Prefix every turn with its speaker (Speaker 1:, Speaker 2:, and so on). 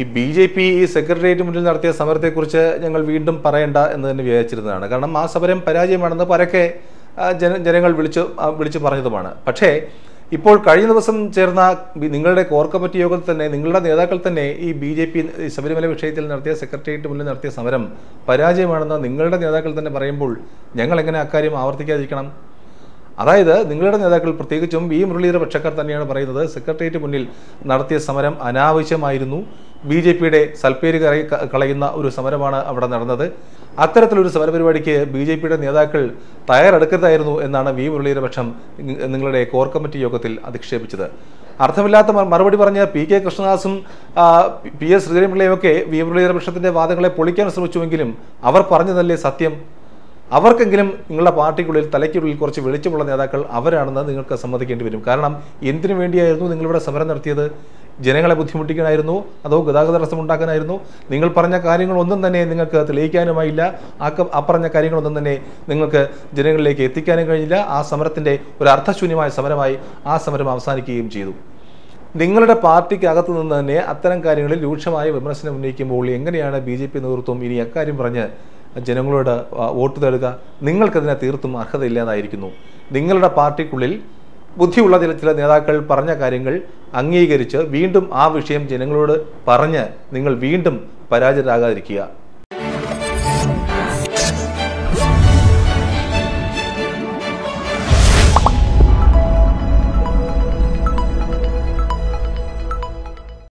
Speaker 1: ഈ B J P ഈ secretariat മുന്നിൽ നടത്തിയ സമരത്തെക്കുറിച്ച് ഞങ്ങൾ വീണ്ടും പറയേണ്ട എന്ന് തന്നെ വിചാരിച്ചിരുന്നതാണ്. കാരണം ആ സമരം പരാജയമാണെന്ന് പരക്കെ ജന ജനങ്ങൾ വിളിച്ചു വിളിച്ചു പറഞ്ഞതുമാണ്. പക്ഷേ ഇപ്പോൾ കഴിഞ്ഞ ദിവസം ചേർന്ന നിങ്ങളുടെ കോർ കമ്മിറ്റി യോഗത്തിൽ തന്നെ നിങ്ങളുടെ നേതാക്കൾ തന്നെ ഈ ബി ജെ പി ശബരിമല വിഷയത്തിൽ നടത്തിയ സെക്രട്ടേറിയറ്റ് മുന്നിൽ നടത്തിയ സമരം പരാജയമാണെന്ന് നിങ്ങളുടെ നേതാക്കൾ തന്നെ പറയുമ്പോൾ ഞങ്ങൾ എങ്ങനെ അക്കാര്യം ആവർത്തിക്കാതിരിക്കണം? അതായത് നിങ്ങളുടെ നേതാക്കൾ പ്രത്യേകിച്ചും വി മുരളീധര പക്ഷക്കാർ തന്നെയാണ് പറയുന്നത് സെക്രട്ടേറിയറ്റ് മുന്നിൽ നടത്തിയ സമരം അനാവശ്യമായിരുന്നു. ബി ജെ പിയുടെ സൽപ്പേര് കളയുന്ന ഒരു സമരമാണ് അവിടെ നടന്നത്. അത്തരത്തിലൊരു സമരപരിപാടിക്ക് ബി ജെ പിയുടെ നേതാക്കൾ തയ്യാറെടുക്കരുതായിരുന്നു എന്നാണ് വി മുരളീധര പക്ഷം നിങ്ങളുടെ കോർ കമ്മിറ്റി യോഗത്തിൽ അധിക്ഷേപിച്ചത്. അർത്ഥമില്ലാത്ത മറുപടി പറഞ്ഞ പി കെ കൃഷ്ണദാസും പി- എസ് ശ്രീധരൻപിള്ളയും ഒക്കെ വി പക്ഷത്തിന്റെ വാദങ്ങളെ പൊളിക്കാൻ ശ്രമിച്ചുവെങ്കിലും അവർ പറഞ്ഞതല്ലേ സത്യം? അവർക്കെങ്കിലും നിങ്ങളുടെ പാർട്ടിക്കുള്ളിൽ തലയ്ക്കുള്ളിൽ കുറച്ച് വെളിച്ചമുള്ള നേതാക്കൾ അവരാണെന്ന് നിങ്ങൾക്ക് സമ്മതിക്കേണ്ടി വരും. കാരണം എന്തിനു വേണ്ടിയായിരുന്നു നിങ്ങളിവിടെ സമരം നടത്തിയത്? ജനങ്ങളെ ബുദ്ധിമുട്ടിക്കാനായിരുന്നു? അതോ ഗതാഗത തടസ്സം ഉണ്ടാക്കാനായിരുന്നു? നിങ്ങൾ പറഞ്ഞ കാര്യങ്ങളൊന്നും തന്നെ നിങ്ങൾക്ക് തെളിയിക്കാനുമായില്ല. ആ പറഞ്ഞ കാര്യങ്ങളൊന്നും തന്നെ നിങ്ങൾക്ക് ജനങ്ങളിലേക്ക് എത്തിക്കാനും കഴിഞ്ഞില്ല. ആ സമരത്തിന്റെ ഒരു അർത്ഥശൂന്യമായ സമരമായി ആ സമരം അവസാനിക്കുകയും ചെയ്തു. നിങ്ങളുടെ പാർട്ടിക്ക് അകത്തു നിന്ന് തന്നെ അത്തരം കാര്യങ്ങളിൽ രൂക്ഷമായ വിമർശനം ഉന്നയിക്കുമ്പോൾ എങ്ങനെയാണ് ബി നേതൃത്വം ഇനി അക്കാര്യം പറഞ്ഞ് ജനങ്ങളോട് വോട്ട് തേടുക നിങ്ങൾക്കതിനെ തീർത്തും അർഹതയില്ലാതായിരിക്കുന്നു. നിങ്ങളുടെ പാർട്ടിക്കുള്ളിൽ ബുദ്ധിയുള്ള ചില ചില നേതാക്കൾ പറഞ്ഞ കാര്യങ്ങൾ അംഗീകരിച്ച് വീണ്ടും ആ വിഷയം ജനങ്ങളോട് പറഞ്ഞ് നിങ്ങൾ വീണ്ടും പരാജയരാകാതിരിക്കുക